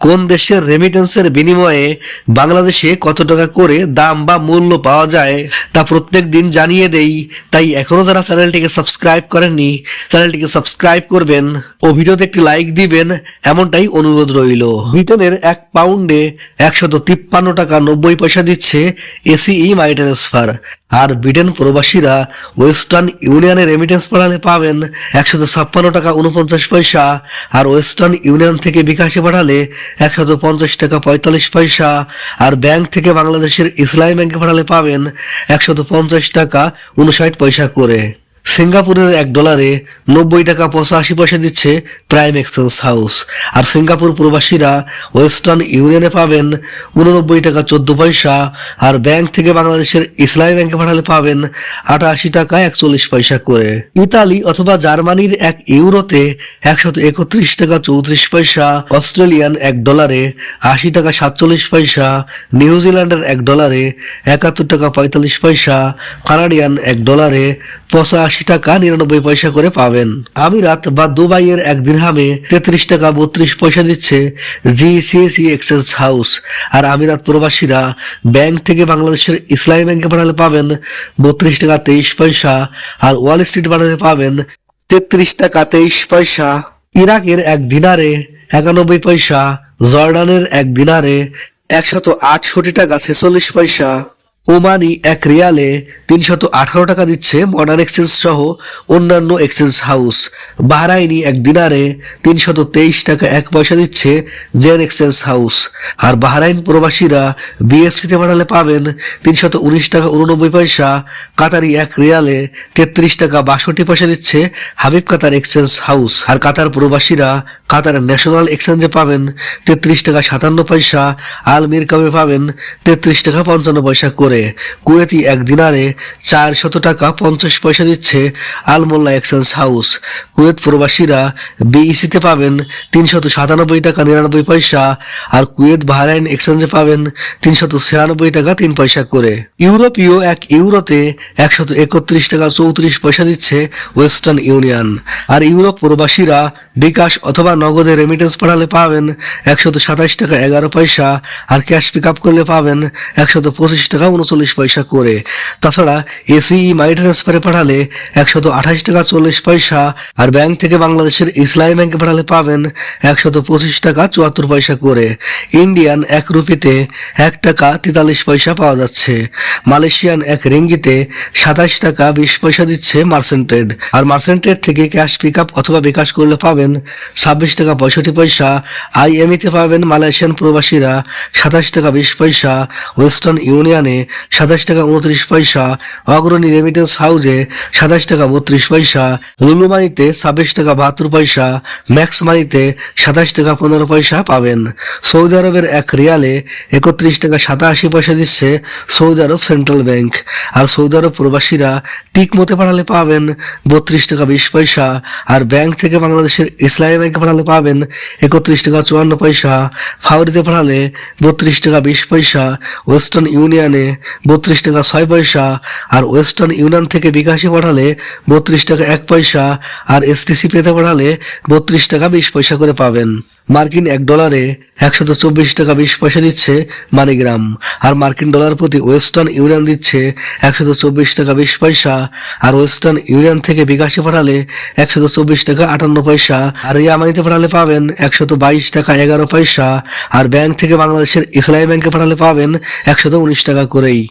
কোন দেশের রেমিটেন্সের বিনিময়ে বাংলাদেশে কত টাকা করে দাম বা মূল্য পাওয়া যায় তা প্রত্যেক দিন জানিয়ে দেই। তাই এখনও যারা চ্যানেলটিকে সাবস্ক্রাইব করেননি, চ্যানেলটিকে সাবস্ক্রাইব করবেন ও ভিডিওতে একটি লাইক দিবেন, এমনটাই অনুরোধ রইল। ব্রিটেনের এক পাউন্ডে একশত তিপ্পান্ন টাকা নব্বই পয়সা দিচ্ছে এসিই মাই ট্রান্সফার আর ব্রিটেন প্রবাসীরা ওয়েস্টার্ন ইউনিয়নে রেমিটেন্স পাঠালে পাবেন একশত ছাপ্পান্ন টাকা উনপঞ্চাশ পয়সা আর ওয়েস্টার্ন ইউনিয়ন থেকে বিকাশে পাঠালে একশত পঞ্চাশ টাকা পঁয়তাল্লিশ পয়সা আর ব্যাংক থেকে বাংলাদেশের ইসলামী ব্যাংকে পাঠালে পাবেন একশত পঞ্চাশ টাকা উনষাট পয়সা করে। সিঙ্গাপুরের এক ডলারে নব্বই টাকা পঁচাশি পয়সা দিচ্ছে প্রাইম এক্সচেঞ্জ হাউস। আর সিঙ্গাপুর প্রবাসীরা ওয়েস্টার্ন ইউনিয়নে পাবেন উননব্বই টাকা চোদ্দ পয়সা, আর ব্যাংক থেকে বাংলাদেশের ইসলামী ব্যাংকে পাঠালে পাবেন আটাশি টাকা একচল্লিশ পয়সা করে। ইতালি অথবা জার্মানির এক ইউরোতে একশত একত্রিশ টাকা চৌত্রিশ পয়সা, অস্ট্রেলিয়ান এক ডলারে আশি টাকা সাতচল্লিশ পয়সা নিউজিল্যান্ডের এক ডলারে একাত্তর টাকা পঁয়তাল্লিশ পয়সা, কানাডিয়ান এক ডলারে পঁচাশি টাকা নিরানব্বই পয়সা করে পাবেন। আমিরাত বা দুবাইয়ের এক দিরহামে তেত্রিশ টাকা বত্রিশ পয়সা দিচ্ছে জিসিএসি এক্সচেঞ্জ হাউস। আর আমিরাত প্রবাসীরা ব্যাংক থেকে বাংলাদেশের ইসলামী ব্যাংকে পাঠালে পাবেন বত্রিশ টাকা তেইশ পয়সা আর ওয়াল স্ট্রিট পাঠালে পাবেন তেত্রিশ টাকা তেইশ পয়সা। ইরাকের এক দিনারে একানব্বই পয়সা, জর্ডানের এক দিনারে একশত আটষট্টি টাকা ছেচল্লিশ পয়সা। ওমানি এক রিয়ালে তিনশত আঠারো টাকা দিচ্ছে মডার্ন এক্সচেঞ্জ সহ অন্যান্য এক্সচেঞ্জ হাউস বাহরাইনি এক দিনারে তিনশত তেইশ টাকা এক পয়সা দিচ্ছে জেন এক্সচেঞ্জ হাউস আর বাহরাইন প্রবাসীরা বিএফসিতে পাঠালে পাবেন তিনশত উনিশ টাকা উননব্বই পয়সা, কাতারি এক রিয়ালে তেত্রিশ টাকা বাষট্টি পয়সা দিচ্ছে হাবিব কাতার এক্সচেঞ্জ হাউস আর কাতার প্রবাসীরা কাতার ন্যাশনাল এক্সচেঞ্জে পাবেন তেত্রিশ টাকা সাতান্ন পয়সা আল মিরকামে পাবেন তেত্রিশ টাকা পঞ্চান্ন পয়সা করে। কুয়েতি এক দিনারে চার শত টাকা পঞ্চাশ পয়সা দিচ্ছে আলমোল্লা এক্সচেঞ্জ হাউস। কুয়েত প্রবাসীরা বিইসিতে পাবেন তিনশত সাতানব্বই টাকা নিরানব্বই পয়সা আর কুয়েত বাহরাইন এক্সচেঞ্জে পাবেন তিনশত ছিয়ানব্বই টাকা তিন পয়সা করে। ইউরোপীয় এক ইউরোতে একশত একত্রিশ টাকা চৌত্রিশ পয়সা দিচ্ছে ওয়েস্টার্ন ইউনিয়ন। আর ইউরোপ প্রবাসীরা বিকাশ অথবা নগদে রেমিটেন্স পাঠালে পাবেন একশত সাতাশ টাকা এগারো পয়সা আর ক্যাশ পিক আপ করলে পাবেন একশত পঁচিশ টাকা উনচল্লিশ পয়সা করে। তাছাড়া এসিই মাই ট্রান্সফারে পাঠালে একশত আঠাশ টাকা চল্লিশ পয়সা আর ব্যাংক থেকে বাংলাদেশের ইসলামী ব্যাংকে পাঠালে পাবেন একশত পঁচিশ টাকা চুয়াত্তর পয়সা করে। ইন্ডিয়ান এক রুপিতে এক টাকা তেতাল্লিশ পয়সা পাওয়া যাচ্ছে। মালয়েশিয়ান এক রিঙ্গিতে সাতাশ টাকা বিশ পয়সা দিচ্ছে মার্সেন্টেড আর মার্সেন্টেড থেকে ক্যাশ পিক আপ অথবা বিকাশ করলে পাবেন ছাব্বিশ টাকা পঁয়ষট্টি পয়সা। আইএমইতে পাবেন মালয়েশিয়ান প্রবাসীরা সাতাশ টাকা বিশ পয়সা, ওয়েস্টার্ন ইউনিয়নে সাতাশ টাকা উনত্রিশ পয়সা, অগ্রণী রেমিটেন্স হাউজে সাতাশ টাকা বত্রিশ পয়সা লুলু মানিতে ছাব্বিশ টাকা বাহাত্তর পয়সা ম্যাক্স মানিতে সাতাশ টাকা পনেরো পয়সা পাবেন। সৌদি আরবের এক রিয়ালে একত্রিশ টাকা সাতাশি পয়সা দিচ্ছে সৌদি আরব সেন্ট্রাল ব্যাংক। আর সৌদি আরব প্রবাসীরা টিক মতে পাঠালে পাবেন বত্রিশ টাকা বিশ পয়সা। আর ব্যাংক থেকে বাংলাদেশের ইসলামী ব্যাংকে পাঠালে পাবেন একত্রিশ টাকা চুয়ান্ন পয়সা, ফাউরিতে পাঠালে বত্রিশ টাকা বিশ পয়সা, ওয়েস্টার্ন ইউনিয়নে বত্রিশ টাকা ছয় পয়সা, আর ওয়েস্টার্ন ইউনিয়ন থেকে বিকাশে পাঠালে বত্রিশ টাকা এক পয়সা, আর এসটিসি পেতে পাঠালে বত্রিশ টাকা বিশ পয়সা করে পাবেন। মার্কিন এক ডলারে একশত চব্বিশ টাকা বিশ পয়সা দিচ্ছে মানিগ্রাম, আর মার্কিন ডলার প্রতি ওয়েস্টার্ন ইউনিয়ন দিচ্ছে একশত চব্বিশ টাকা বিশ পয়সা, আর ওয়েস্টার্ন ইউনিয়ন থেকে বিকাশে পাঠালে একশত চব্বিশ টাকা আটান্ন পয়সা, আর ইয়ামানিতে পাঠালে পাবেন একশত বাইশ টাকা এগারো পয়সা, আর ব্যাংক থেকে বাংলাদেশের ইসলামী ব্যাংকে পাঠালে পাবেন একশত উনিশ টাকা করেই।